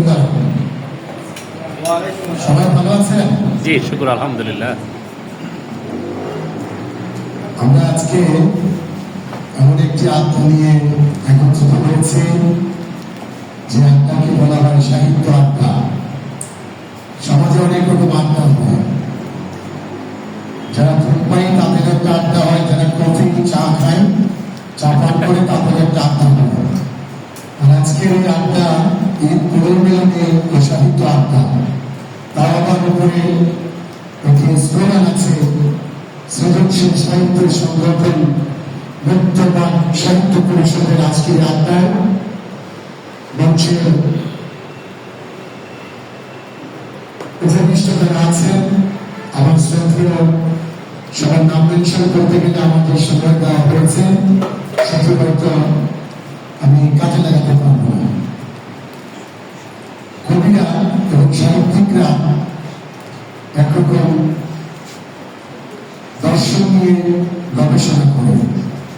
পরিবার সবাই ভালো আছেন? জি শুকুর আলহামদুলিল্লাহ। আমরা আজকে এমন একটি আড্ডা নিয়ে একত্রিত হয়েছি যে আড্ডাকে বলা হয় সাহিত্য আড্ডা সমাজে অনেক রকম আড্ডা হয়। যারা ধূমপাই তাদের একটা আড্ডা হয় যারা কফি চা খায় চা পান করে তাদের একটা আড্ডা হয়। আর আজকের এই আড্ডা এই পুনর্মিলনে সাহিত্য আড্ডা। তার আবার উপরে একটি স্লোগান আছে, সৃজনশীল সাহিত্যের সংগঠন মুক্তবান সাহিত্য পরিষদের আজকের আড্ডায় মঞ্চের উপবিষ্ট আছেন। আমার শ্রদ্ধেয় সবার নাম মেনশন করতে গেলে আমাদের সময় দেওয়া হয়েছে। সেটি হয়তো আমি কাজে লাগাতে পারব না কবিরা এবং সাহিত্যিকরা একরকম দর্শন নিয়ে গবেষণা করে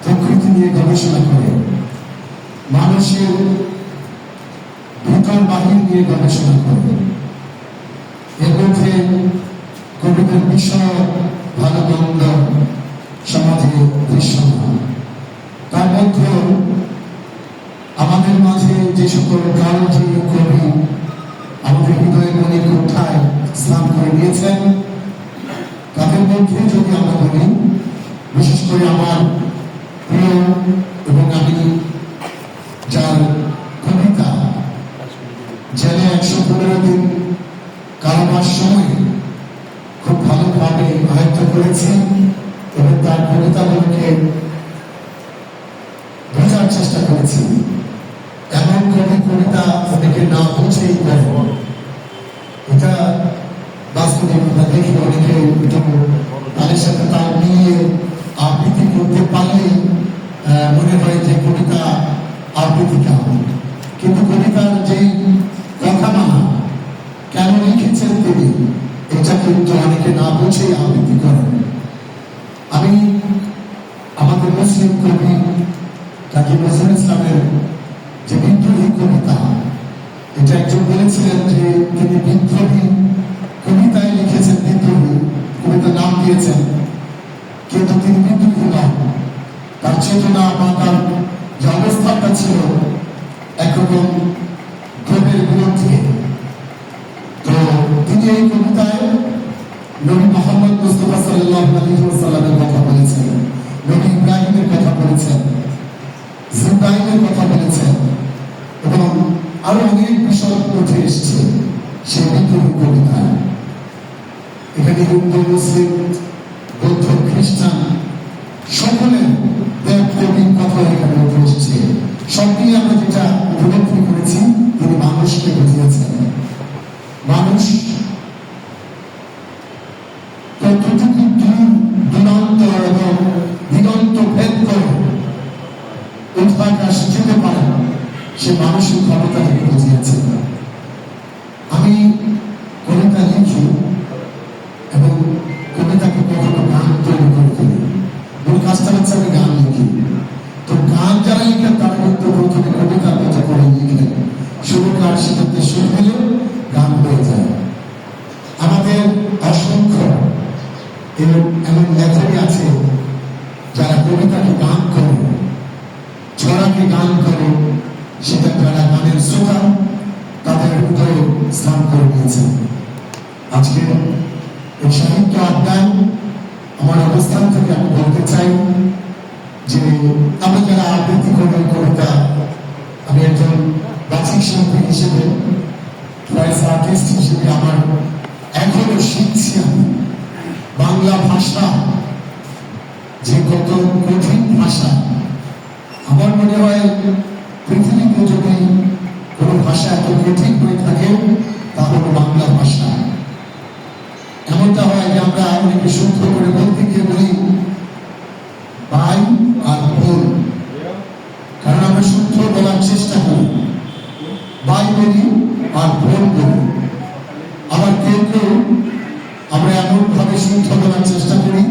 প্রকৃতি নিয়ে গবেষণা করে মানুষের ভিতর বাহির নিয়ে গবেষণা করে এর মধ্যে কবিতার বিষয় ভালো মন্দ সমাজে দৃশ্যমান তার মধ্যেও আমাদের মাঝে যে সকল কালজি কবি স্নান করে নিয়েছেন। তাদের মধ্যে যদি আমরা বলি বিশেষ করে আমার প্রিয় এবং আমি যার কবিতা জেলে একশো পনেরো দিন কারাবাস সময় খুব ভালোভাবে আয়ত্ত করেছি এবং তার কবিতাগুলোকে বোঝার চেষ্টা করেছি। এমন কবি কবিতা অনেকে না বুঝেই করে এটা আমরা দেখি অনেকে একটু তাদের সাথে তাল মিলিয়ে আবৃত্তি করতে পারলে আহ, মনে হয় যে কবিতা আবৃত্তি কেমন কিন্তু কবিতার যেই কথা মানা কেন লিখেছেন তিনি এটা কিন্তু অনেকে না বুঝে আবৃত্তি করেন আমি আমাদের মুসলিম কবি কাজী নজরুল ইসলামের যে বিদ্রোহী কবিতা এটা একজন বলেছিলেন যে তিনি বিদ্রোহী দিয়েছেন। কিন্তু তিনি বিদ্রোহী নন তার চেতনা বা তার যে অবস্থানটা ছিল, একরকম দ্রব্যের বিরুদ্ধে। তো তিনি এই কবিতায় নবী মোহাম্মদ মুস্তফা সাল্লাহ আলী সাল্লামের কথা বলেছেন, নবী ইব্রাহিমের কথা বলেছেন জিব্রাহিমের কথা বলেছেন, এবং আরও অনেক বিষয় উঠে এসছে সেই বিদ্রোহী কবিতায়। এখানে হিন্দু, মুসলিম, বৌদ্ধ, খ্রিস্টান সকলের দেব দেবীর কথা এখানে উঠে এসছে আমরা যেটা উপলব্ধি করেছি, তিনি মানুষকে বুঝিয়েছেন। মানুষ কতটুকু দূর, দূরান্ত এবং দিগন্ত ভেদ করে যেতে পারে, সে মানুষের ক্ষমতা থেকে এরকম এমন লেখকই আছে যারা কবিতাকে গান করে, ছড়াকে গান করে, সেটা যারা গানের শ্রোতা তাদের হৃদয়ে স্থান করে নিয়েছে আজকে এই সাহিত্য আড্ডায় আমার অবস্থান থেকে আমি বলতে চাই যে আমরা যারা আবৃত্তি করি কবিতা, আমি একজন বাচিক শিল্পী হিসেবে ভয়েস আর্টিস্ট হিসেবে আমার বাংলা ভাষা যে কত কঠিন ভাষা, আমার মনে হয় পৃথিবীতে যদি কোনো ভাষা এত কঠিন হয়ে থাকে তা হলো বাংলা ভাষা। এমনটা হয় যে আমরা অনেকে সূত্র করে বলতে গিয়ে বলি ভাই আর বোন কারণ আমরা সূত্র বলার চেষ্টা করি। ভাই বলি আর বোন বলি। আবার কেউ কেউ আমরা এমন ভাবে সূত্র বলার চেষ্টা করি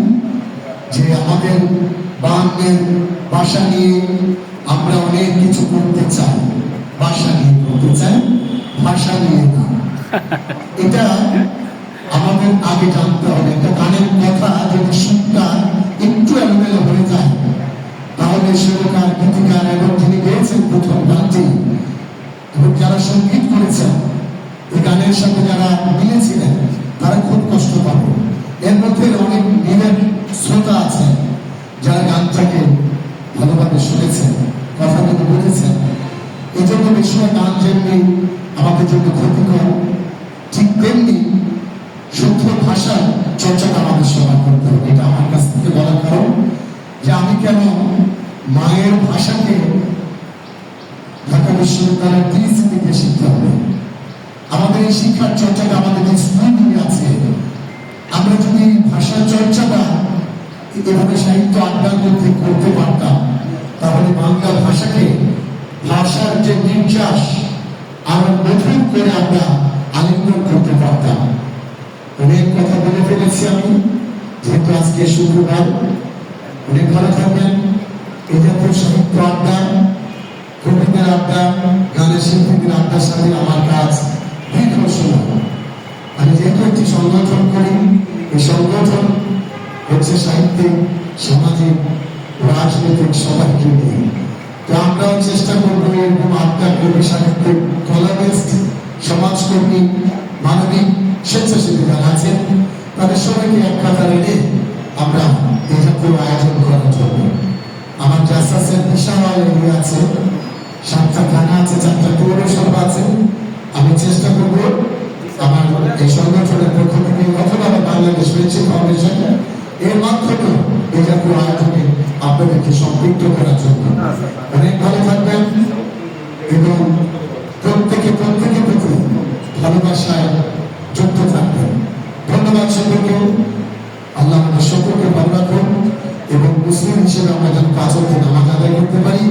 যে আমাদের বাংলার ভাষা নিয়ে আমরা অনেক কিছু করতে চাই ভাষা নিয়ে করতে চাই, ভাষা নিয়ে না। এটা আমাদের আগে জানতে হবে। একটা গানের কথা যদি সুরটা একটু এলোমেলো হয়ে যায়, তাহলে সুরকার, গীতিকার এবং যিনি গেয়েছেন প্রথম গানটি, এবং যারা সংগীত করেছেন, এই গানের সাথে যারা মিলেছিলেন তারা খুব কষ্ট পাবে। এর মধ্যে অনেক মিলের শ্রোতা আছেন যারা গানটাকে ভালোভাবে শুনেছেন কথাগুলো বুঝেছেন এই জন্য বিষয় গান যেমনি আমাদের জন্য ক্ষতিকর, ঠিক তেমনি শুদ্ধ ভাষার চর্চাটা আমাদের সবার করতে হবে। এটা আমার কাছ থেকে বলার কারণ যে আমি কেন মায়ের ভাষাকে ঢাকা বিশ্ববিদ্যালয়ের টিএসসি থেকে শিখতে হবে? আমাদের এই শিক্ষার চর্চাটা আমাদের স্কুলগুলি আছে। আমরা যদি এই ভাষা চর্চাটা এভাবে সাহিত্য আড্ডার মধ্যে করতে পারতাম, তাহলে বাংলা ভাষাকে, ভাষার যে নির্যাস, আরও নতুন করে আমরা আলিঙ্গন করতে পারতাম। অনেক কথা বলে ফেলেছি আমি, যেহেতু আজকে শুক্রবার। অনেক ভালো থাকবেন। জাতীয় সাহিত্য আড্ডা, কবিদের আড্ডা, গানের শিল্পীদের আড্ডার সাথে আমার কাজ দীর্ঘ সময় আমি যেহেতু একটি সংগঠন করি। এই সংগঠন হচ্ছে সাহিত্যিক সামাজিক রাজনৈতিক সবাইকে নিয়ে। তো আমরাও চেষ্টা করব এরকম আড্ডা কবি সাহিত্যিক কলামিস্ট সমাজকর্মী, মানবিক, স্বেচ্ছাসেবী যারা আছেন, তাদের সবাইকে এক কাতারে এনে আমরা এই জাতীয় আয়োজন করার জন্য। আমার জাসাসের বিশাল এরিয়া আছে, সাতটা থানা আছে, চারটা পৌরসভা আছে। আমি চেষ্টা করব আমার এই সংগঠনের পক্ষ থেকে অথবা বাংলাদেশ ফ্রেন্ডশিপ ফাউন্ডেশন এর মাধ্যমে এই জাতীয় আয়োজনে আপনাদেরকে সম্পৃক্ত করার জন্য। অনেক ভালো থাকবেন এবং প্রত্যেকে প্রত্যেকের প্রতি ভালোবাসায় যুক্ত থাকবেন। ধন্যবাদ সকলকে। আল্লাহ আমাদের সকলকে ভালো রাখুন এবং মুসলিম হিসেবে আমরা যেন পাঁচ অর্থে নামাজ আদায় করতে পারি,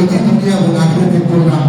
এটি দুনিয়া এবং আখেরাতের কল্যাণ